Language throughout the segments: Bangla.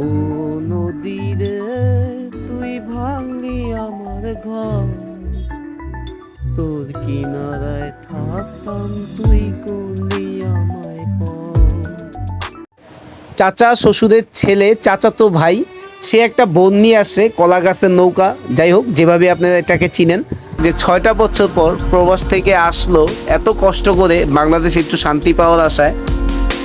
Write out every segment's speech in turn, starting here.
ও নদীরে তুই ভাঙলি আমার ঘর। তোর কিনারায় থাকতাম তুই করলি আমায় চাচা শ্বশুরের ছেলে চাচাতো ভাই, সে একটা বোন নিয়ে আসে কলা গাছের নৌকা। যাই হোক, যেভাবে আপনারা এটাকে চিনেন, যে ছয়টা বছর পর প্রবাস থেকে আসলো, এত কষ্ট করে বাংলাদেশে একটু শান্তি পাওয়ার আশায়।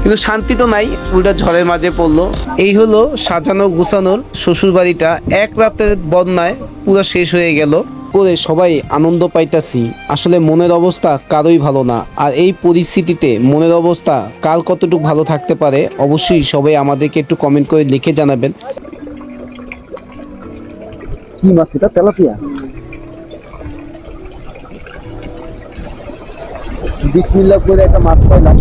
কিন্তু শান্তি তো নাই, উল্টা ঝড়ের মাঝে পড়ল। এই হলো সাজানো গুছানোর শ্বশুর বাড়িটা এক রাতের বন্যায় পুরো শেষ হয়ে গেল। করে সবাই, আনন্দ পাইতাছি। আসলে মনের অবস্থা কারোই ভালো না। আর এই পরিস্থিতিতে মনের অবস্থা কার কতটুকু ভালো থাকতে পারে, অবশ্যই সবাই আমাদেরকে একটু কমেন্ট করে লিখে জানাবেন। কি মাছ এটা? তেলাপিয়া? করে একটা মাছ পাইলাম।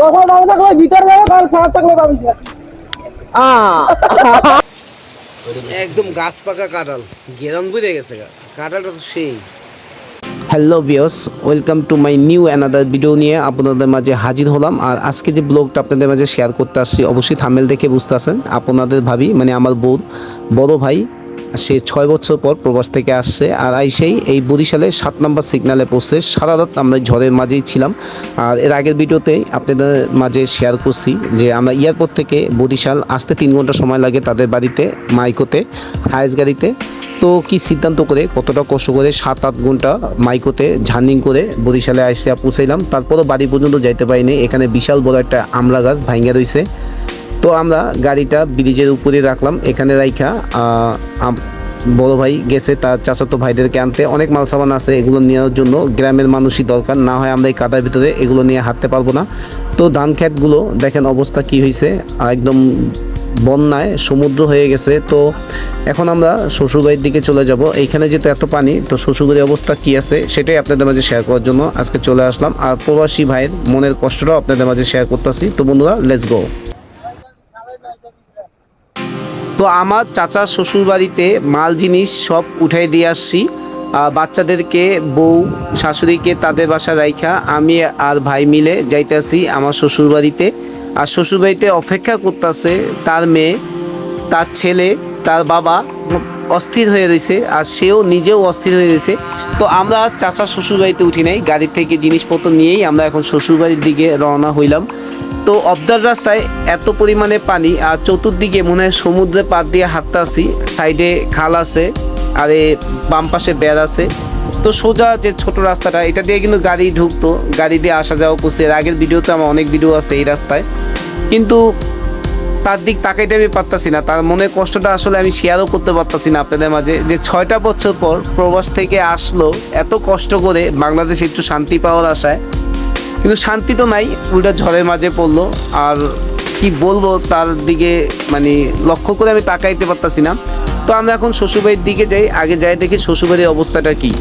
তখন ভালো থাকলে ভিতরে যাব কাল খারাপ থাকলে পাবি। না একদম গাছ পাকা কাঁঠাল। গেরন বুঝে গেছে কাঁঠালটা তো সেই। Hello viewers welcome to my new another video নিয়ে আপনাদের মাঝে হাজির হলাম। আর আজকে যে ব্লগটা আপনাদের মাঝে শেয়ার করতে আসছি, অবশ্যই থামেল দেখে বুঝতে আছেন। আপনাদের ভাবি মানে আমার বোন, বড় ভাই সে ছয় বছর পর প্রবাস থেকে আসছে। আর আইসেই এই বরিশালে সাত নম্বর সিগনালে পৌঁছে। সারা রাত আমরা ঝড়ের মাঝেই ছিলাম। আর এর আগের ভিডিওতেই আপনাদের মাঝে শেয়ার করছি যে আমরা এয়ারপোর্ট থেকে বরিশাল আসতে তিন ঘণ্টা সময় লাগে তাদের বাড়িতে, মাইকোতে হায়েস গাড়িতে। তো কি সিদ্ধান্ত করে, কতটা কষ্ট করে সাত, আট ঘণ্টা মাইকোতে ঝার্নিং করে বরিশালে আসতে পৌঁছাইলাম। তারপরও বাড়ি পর্যন্ত যাইতে পারিনি। এখানে বিশাল বড় একটা আমলা গাছ ভাঙ্গা রয়েছে তো আমরা গাড়িটা ব্রিজের উপরে রাখলাম। এখানে রাইখা বড় ভাই গেছে, তার চাচাতো ভাইদেরকে আনতে। অনেক মাল সামান আছে, এগুলো নেওয়ার জন্য গ্রামের মানুষই দরকার। না হয় আমরা এই কাদার ভিতরে এগুলো নিয়ে হাঁটতে পারব না। তো ধান ক্ষেতগুলো দেখেন অবস্থা কি হয়েছে। একদম বন্যায় সমুদ্র হয়ে গেছে। তো এখন আমরা শ্বশুরবাড়ির দিকে চলে যাব। এইখানে যেহেতু এত পানি, তো শ্বশুরবাড়ির অবস্থা কি আছে সেটাই আপনাদের মাঝে শেয়ার করার জন্য আজকে চলে আসলাম। আর প্রবাসী ভাইয়ের মনের কষ্টটাও আপনাদের মাঝে শেয়ার করতেছি। তো বন্ধুরা লেটস গো তো আমার চাচা শ্বশুর বাড়িতে মাল জিনিস সব উঠাই দিয়ে আসছি। বাচ্চাদেরকে, বউ, শাশুড়িকে, তাদের বাসা রাইখা আমি আর ভাই মিলে যাইতেছি আমার শ্বশুর বাড়িতে আর শ্বশুর বাড়িতে অপেক্ষা করতেছে তার মেয়ে, তার ছেলে, তার বাবা অস্থির হয়ে রয়েছে আর সেও নিজেও অস্থির হয়ে রয়েছে। তো আমরা চাচা শ্বশুর বাড়িতে উঠি নাই, গাড়ি থেকে জিনিসপত্র নিয়েই আমরা এখন শ্বশুর বাড়ির দিকে রওনা হইলাম। তো অবদার রাস্তায় এত পরিমাণে পানি আর চতুর্দিকে মনে হয় সমুদ্রে পার দিয়ে হাঁটতে সাইডে খাল আছে, আর এ বাম পাশে বেড় আছে। তো সোজা যে ছোট রাস্তাটা, এটা দিয়ে কিন্তু গাড়ি ঢুকতো, গাড়ি দিয়ে আসা যাওয়া করছে। এর আগের ভিডিওতে আমার অনেক ভিডিও আছে এই রাস্তায়। কিন্তু তার দিক তাকাইতে আমি পারতাছি না। তার মনের কষ্টটা আসলে আমি শেয়ারও করতে পারতাছি না আপনাদের মাঝে। যে ছয়টা বছর পর প্রবাস থেকে আসলো, এত কষ্ট করে বাংলাদেশে একটু শান্তি পাওয়ার আশায় কিন্তু শান্তি তো নাই, উল্টা ঝড়ের মাঝে পড়ল। আর কি বলব, তার দিকে মানে লক্ষ্য করে আমি তাকাইতে পারতাছি না। তো আমরা এখন শ্বশুরবাড়ির দিকে যাই, আগে যাই দেখি শ্বশুরবাড়ির অবস্থাটা কি।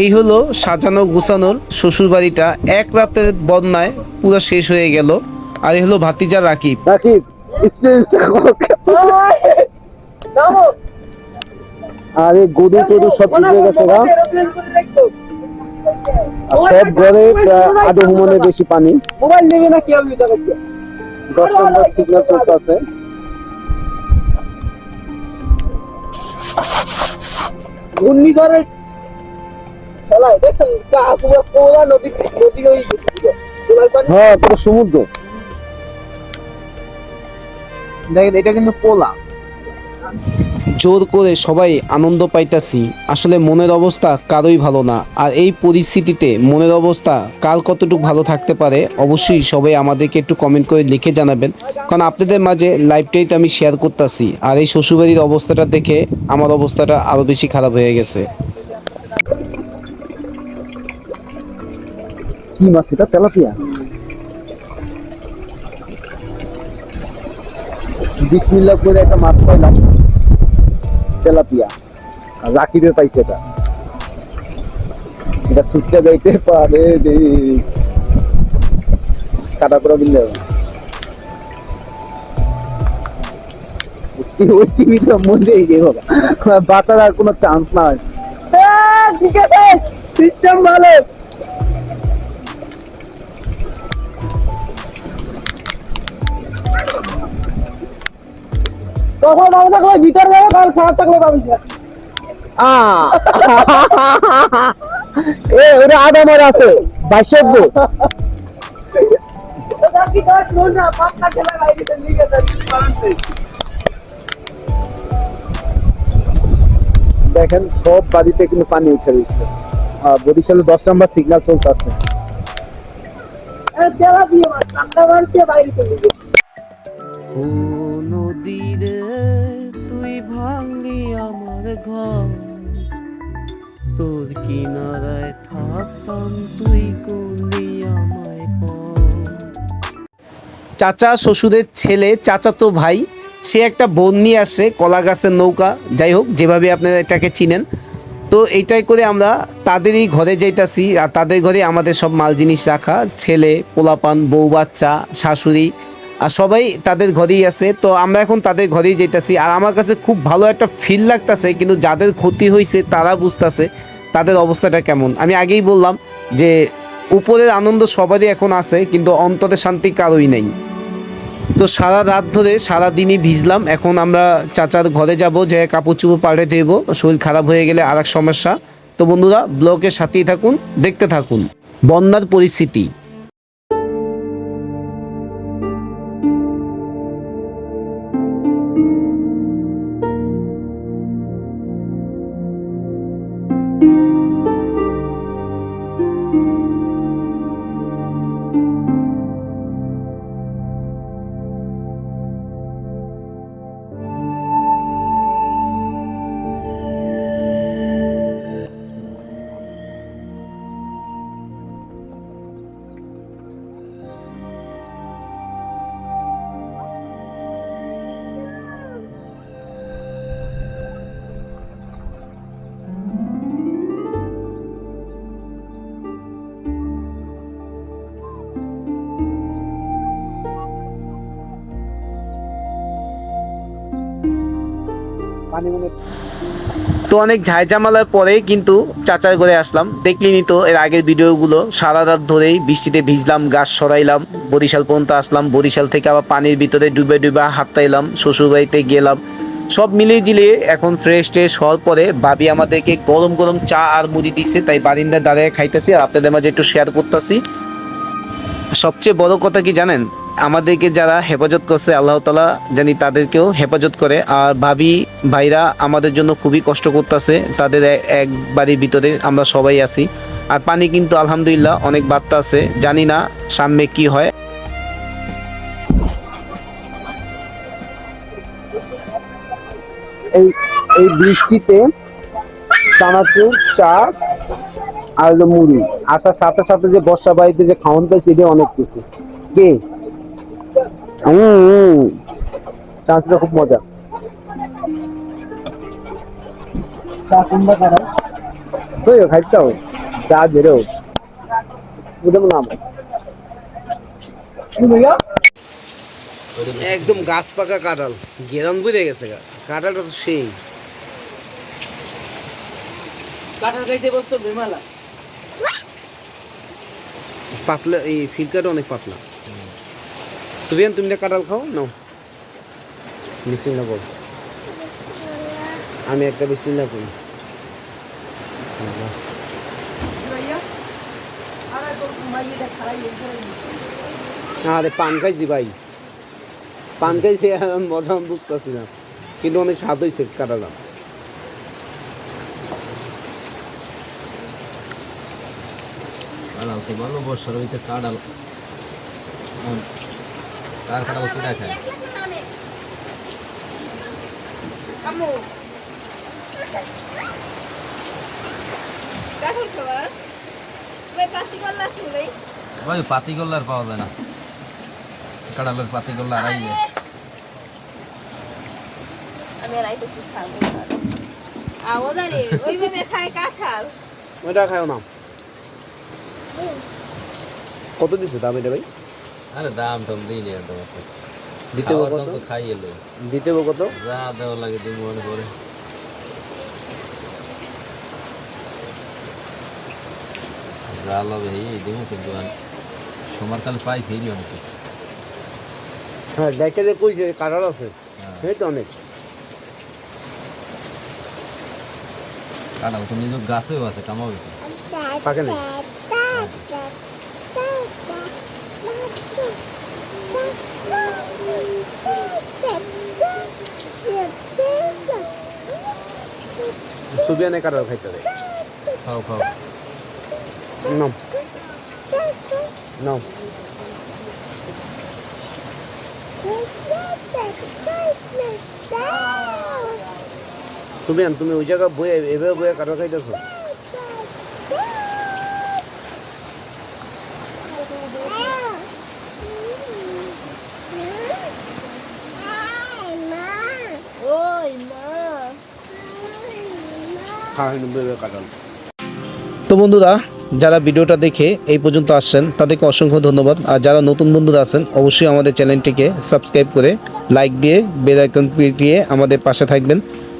এই হলো সাজানো গুছানোর শ্বশুর বাড়িটা এক রাতের বন্যায় পুরো শেষ হয়ে গেল। আর এই হলো ভাতিজা রাকিব। রাকিব আরে টরু সব ভিজে গেছে গা। আর সব ঘরে আধা বেশি পানি। মোবাইল নেবে না কি হবে দশ নম্বর সিগন্যাল চলতেছে। ঘূর্ণিঝড়ের খেলায় দেখছেন? যা পুরো পোলা নদী নদী হয়ে গেছে পুরো। হ্যাঁ পুরো সমুদ্র। দেখেন এটা কিন্তু পোলা। জোর করে সবাই আনন্দ পাইতাছি। আসলে মনের অবস্থা কারোই ভালো না। আর এই পরিস্থিতিতে মনের অবস্থা কার কতটুকু ভালো থাকতে পারে অবশ্যই সবাই আমাদেরকে একটু কমেন্ট করে লিখে জানাবেন। কারণ আপনাদের মাঝে লাইভটাই তো আমি শেয়ার করতেছি। আর এই শ্বশুরবাড়ির অবস্থাটা দেখে আমার অবস্থাটা আরও বেশি খারাপ হয়ে গেছে। কি মাছ এটা? তেলাপিয়া? বিসমিল্লাহ করে একটা মাছ পাইলাম। তেলাপিয়া। আর রাকিবের পাইছে এটা। এটা ছুটতে যাইতে পারে কাটা করে দিলে। ওই টিভিটা মধ্যে গিয়ে বাবা। বাঁচার আর কোনো চান্স নাই। ঠিক আছে। সিস্টেম ভালো। তখন ভালো থাকলে ভিতরে যাব কাল খারাপ থাকলে পাবি। এ ওটা আদামার আছে বাইশব্য দেখেন সব বাড়িতে কিন্তু পানি উঠে রয়েছে। বরিশালে দশ নম্বর সিগন্যাল চলতে আছে ও নদীরে ঘর। তোর কিনারায় থাকতাম তুই করলি আমায় চাচা শ্বশুরের ছেলে চাচাতো ভাই, সে একটা বোন নিয়ে আসে, কলা গাছের নৌকা। যাই হোক, যেভাবে আপনারা এটাকে চিনেন। তো এইটাই করে আমরা তাদেরই ঘরে যাইতাছি, আর তাদের ঘরে আমাদের সব মাল জিনিস রাখা। ছেলে, পোলাপান, বউ বাচ্চা, শাশুড়ি আর সবাই তাদের ঘরেই আছে। তো আমরা এখন তাদের ঘরেই যেতেছি আর আমার কাছে খুব ভালো একটা ফিল লাগতাছে, কিন্তু যাদের ক্ষতি হয়েছে তারা বুঝতাছে তাদের অবস্থাটা কেমন। আমি আগেই বললাম যে, উপরের আনন্দ সবারই এখন আছে, কিন্তু অন্তরে শান্তি কারোই নেই। তো সারা রাত ধরে সারা দিনই ভিজলাম। এখন আমরা চাচার ঘরে যাব যে কাপড় চুপড় পাল্টে দেব শরীর খারাপ হয়ে গেলে আর সমস্যা। তো বন্ধুরা, ব্লগের সাথেই থাকুন, দেখতে থাকুন। বন্যার পরিস্থিতি। তো অনেক ঝাইঝামালার পরে কিন্তু চাচার ঘরে আসলাম। দেখলিনি তো এর আগের ভিডিওগুলো, সারা রাত ধরেই বৃষ্টিতে ভিজলাম, গাছ সরাইলাম, বরিশাল পর্যন্ত আসলাম, বরিশাল থেকে আবার পানির ভিতরে ডুবে ডুবে হাঁটতাইলাম, শ্বশুরবাড়িতে গেলাম। সব মিলিয়ে জিলিয়ে এখন ফ্রেশ ট্রেশ হওয়ার পরে ভাবি আমাদেরকে গরম গরম চা আর মুড়ি দিচ্ছে তাই বারিন্দায় দাঁড়িয়ে খাইতেছি আর আপনাদের মাঝে একটু শেয়ার করতেছি। সবচেয়ে বড় কথা কি জানেন? আমাদেরকে যারা হেফাজত করছে, আল্লাহ তালা জানি তাদেরকেও হেফাজত করে। আর ভাবি, ভাইরা আমাদের জন্য খুবই কষ্ট করতেছে। তাদের এক বাড়ির ভিতরে আমরা সবাই আছি। আর পানি কিন্তু আলহামদুলিল্লাহ অনেক বার্তা আছে জানি না সামনে কি হয়। এই এই বৃষ্টিতে চানাচুর চা আর মুড়ি। আসার সাথে সাথে যে বর্ষা বাড়িতে যে খাওয়ান পাইছে এটা অনেক কিছু। কে? হুম চানাচুরটা খুব মজা। চা কোনটা খারাপ তুই খাইতাও চা বেরো বুঝলাম না একদম গাছ পাকা কাঁঠাল। গেরান বুঝে গেছে কাঁঠালটা তো সেই। বসছো বিমালা। পাতলা এই সিল্কাটা অনেক পাতলা। সুবিয়ান, তুমি তো কাঁঠাল খাও? নাও। বিসমিল্লা বল। আমি একটা বিসমিল্লা করি। আরে, পান খাইছি ভাই। পান খাইছি মজা বুঝতেছি না। কিন্তু অনেক স্বাদ হয়েছে কাঁঠালটা কাঁড়াল তো ভালো বর্ষার হইতে কাঁড়াল mulai. ওই পাতি গোল্লার পাওয়া যায় না। কাঁড়ালের পাতি গোল্লা আড়াই যায় আমি আর আইতেছি খাব আও দাঁড়ে ওইভাবে খায় কাঁঠাল। ওইটা খাও না। কত দিছে দাম এটা ভাই? আরে দাম টাম দিই নি একদম দিতে হবে কত? তো খাই এলো দিতে হবে কত? যা দেওয়া লাগে দিন মনে করে। যা লবে এই দিব কিন্তু পাইছি নি অনেক। হ্যাঁ দেখে যে কইছে আছে। হ্যাঁ, তো অনেক। কাঁড়াল তো নিজের গাছেও আছে কামাবে। পাকে নেই? সুবিয়ানে কারও খাইতে দেয়? খাও খাও। নাও নাও সুবিয়ান তুমি ওই জায়গা বয়ে এভাবে বয়ে কারও খাইতেছো ওই মা খাওয়াই বয়ে তো বন্ধুরা, যারা ভিডিওটা দেখে এই পর্যন্ত আসছেন, তাদেরকে অসংখ্য ধন্যবাদ। আর যারা নতুন বন্ধুরা আছেন, অবশ্যই আমাদের চ্যানেলটিকে সাবস্ক্রাইব করে লাইক দিয়ে বেল আইকন দিয়ে আমাদের পাশে থাকবেন।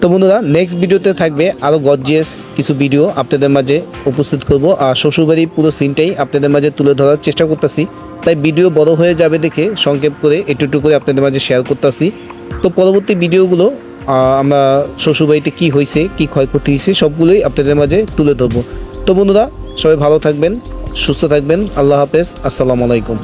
তো বন্ধুরা নেক্সট ভিডিওতে থাকবে আরও গর্জিয়াস কিছু ভিডিও আপনাদের মাঝে উপস্থিত করব। আর শ্বশুরবাড়ির পুরো সিনটাই আপনাদের মাঝে তুলে ধরার চেষ্টা করতেছি। তাই ভিডিও বড় হয়ে যাবে দেখে সংক্ষেপ করে একটু একটু করে আপনাদের মাঝে শেয়ার করতেছি। তো পরবর্তী ভিডিওগুলো আমরা শ্বশুরবাড়িতে কী হয়েছে, কী ক্ষয়ক্ষতি হয়েছে, সবগুলোই আপনাদের মাঝে তুলে ধরবো। তো বন্ধুরা, সবাই ভালো থাকবেন, সুস্থ থাকবেন, আল্লাহ হাফেজ, আসসালামু আলাইকুম।